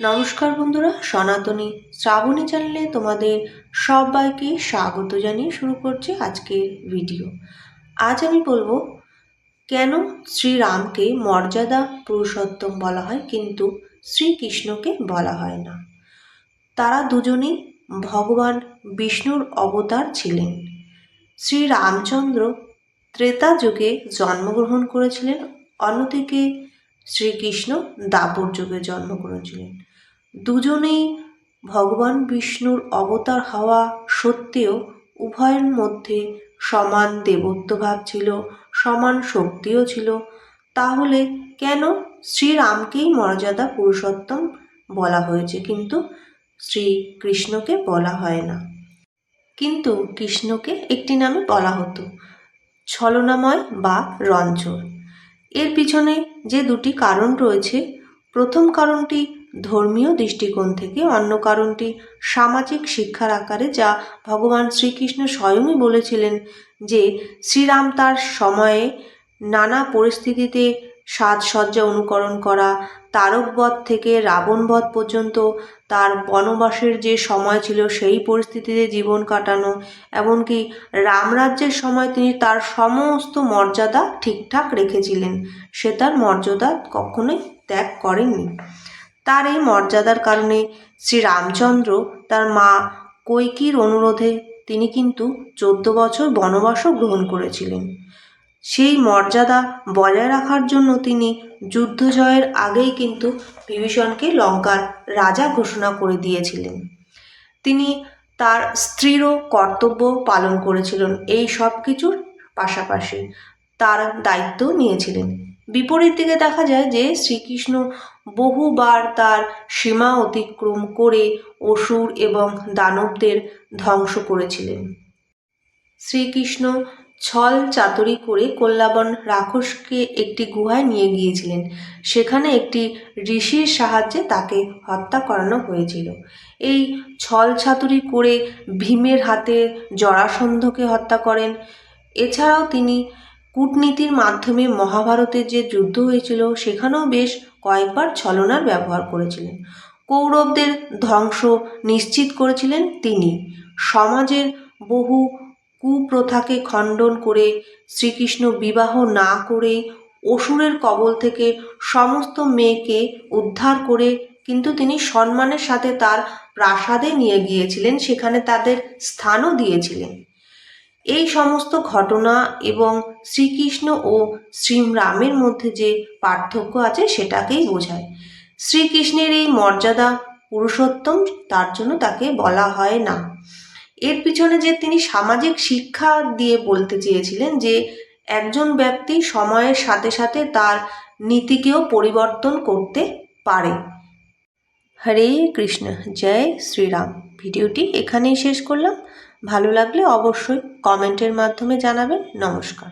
নমস্কার বন্ধুরা, সনাতনী শ্রাবণী চ্যানেলে তোমাদের সবাইকে স্বাগত জানিয়ে শুরু করছি আজকের ভিডিও। আজ আমি বলব, কেন শ্রীরামকে মর্যাদা পুরুষোত্তম বলা হয় কিন্তু শ্রীকৃষ্ণকে বলা হয় না? তারা দুজনেই ভগবান বিষ্ণুর অবতার ছিলেন। শ্রী রামচন্দ্র ত্রেতা যুগে জন্মগ্রহণ করেছিলেন, অন্যদিকে শ্রীকৃষ্ণ দাপর যুগে জন্মগ্রহণ ছিলেন দুজনেই ভগবান বিষ্ণুর অবতার হওয়া সত্ত্বেও উভয়ের মধ্যে সমান দেবত্বভাব ছিল, সমান শক্তিও ছিল। তাহলে কেন শ্রীরামকেই মর্যাদা পুরুষোত্তম বলা হয়েছে? কিন্তু শ্রীকৃষ্ণকে বলা হয় না। কিন্তু কৃষ্ণকে একটি নামে বলা হতো, ছলনাময় বা রঞ্জর। এর পিছনে যে দুটি কারণ রয়েছে, প্রথম কারণটি ধর্মীয় দৃষ্টিকোণ থেকে অন্য কারণটি সামাজিক শিক্ষার আকারে যা ভগবান শ্রীকৃষ্ণ স্বয়ংই বলেছিলেন যে শ্রীরাম তার সময়ে নানা পরিস্থিতিতে সাজসজ্জা অনুকরণ করা, তারকবধ থেকে রাবণবধ পর্যন্ত তার বনবাসের যে সময় ছিল সেই পরিস্থিতিতে জীবন কাটানো, এমনকি রামরাজ্যের সময় তিনি তার সমস্ত মর্যাদা ঠিকঠাক রেখেছিলেন। সে তার মর্যাদা কখনোই ত্যাগ করেননি। তার এই মর্যাদার কারণে শ্রী রামচন্দ্র তার মা কৈকির অনুরোধে তিনি কিন্তু চোদ্দ বছর বনবাসও গ্রহণ করেছিলেন। সেই মর্যাদা বজায় রাখার জন্য তিনি যুদ্ধ জয়ের আগেই কিন্তু বিভীষণকে লঙ্কার রাজা ঘোষণা করে দিয়েছিলেন। তিনি তার স্ত্রীরও কর্তব্য পালন করেছিলেন এই সব কিছুর পাশাপাশি। তার দায়িত্ব নিয়েছিলেন। বিপরীত দিকে দেখা যায় যে শ্রীকৃষ্ণ বহুবার তার সীমা অতিক্রম করে অসুর এবং দানবদের ধ্বংস করেছিলেন। শ্রীকৃষ্ণ ছল চাতুরি করে কল্যাবন রাক্ষসকে একটি গুহায় নিয়ে গিয়েছিলেন। সেখানে একটি ঋষির সাহায্যে তাকে হত্যা করানো হয়েছিল। এই ছল ছাতুরি করে ভীমের হাতে জরাসন্ধকে হত্যা করেন। এছাড়াও তিনি কূটনীতির মাধ্যমে মহাভারতের যে যুদ্ধ হয়েছিল, সেখানেও বেশ কয়েকবার ছলনার ব্যবহার করেছিলেন। কৌরবদের ধ্বংস নিশ্চিত করেছিলেন তিনি। সমাজের বহু কুপ্রথাকে খণ্ডন করে শ্রীকৃষ্ণ বিবাহ না করে অসুরের কবল থেকে সমস্ত মেয়েকে উদ্ধার করে কিন্তু তিনি সম্মানের সাথে তার প্রাসাদে নিয়ে গিয়েছিলেন, সেখানে তাদের স্থানও দিয়েছিলেন। এই সমস্ত ঘটনা এবং শ্রীকৃষ্ণ ও শ্রীরামের মধ্যে যে পার্থক্য আছে সেটাকেই বোঝায়। শ্রীকৃষ্ণের এই মর্যাদা পুরুষোত্তম তার জন্য তাকে বলা হয় না। এর পিছনে যে তিনি সামাজিক শিক্ষা দিয়ে বলতে চেয়েছিলেন যে একজন ব্যক্তি সময়ের সাথে সাথে তার নীতিকেও পরিবর্তন করতে পারে। হরে কৃষ্ণ, জয় শ্রীরাম। ভিডিওটি এখানেই শেষ করলাম। ভালো লাগলে অবশ্যই কমেন্টের মাধ্যমে জানাবেন। নমস্কার।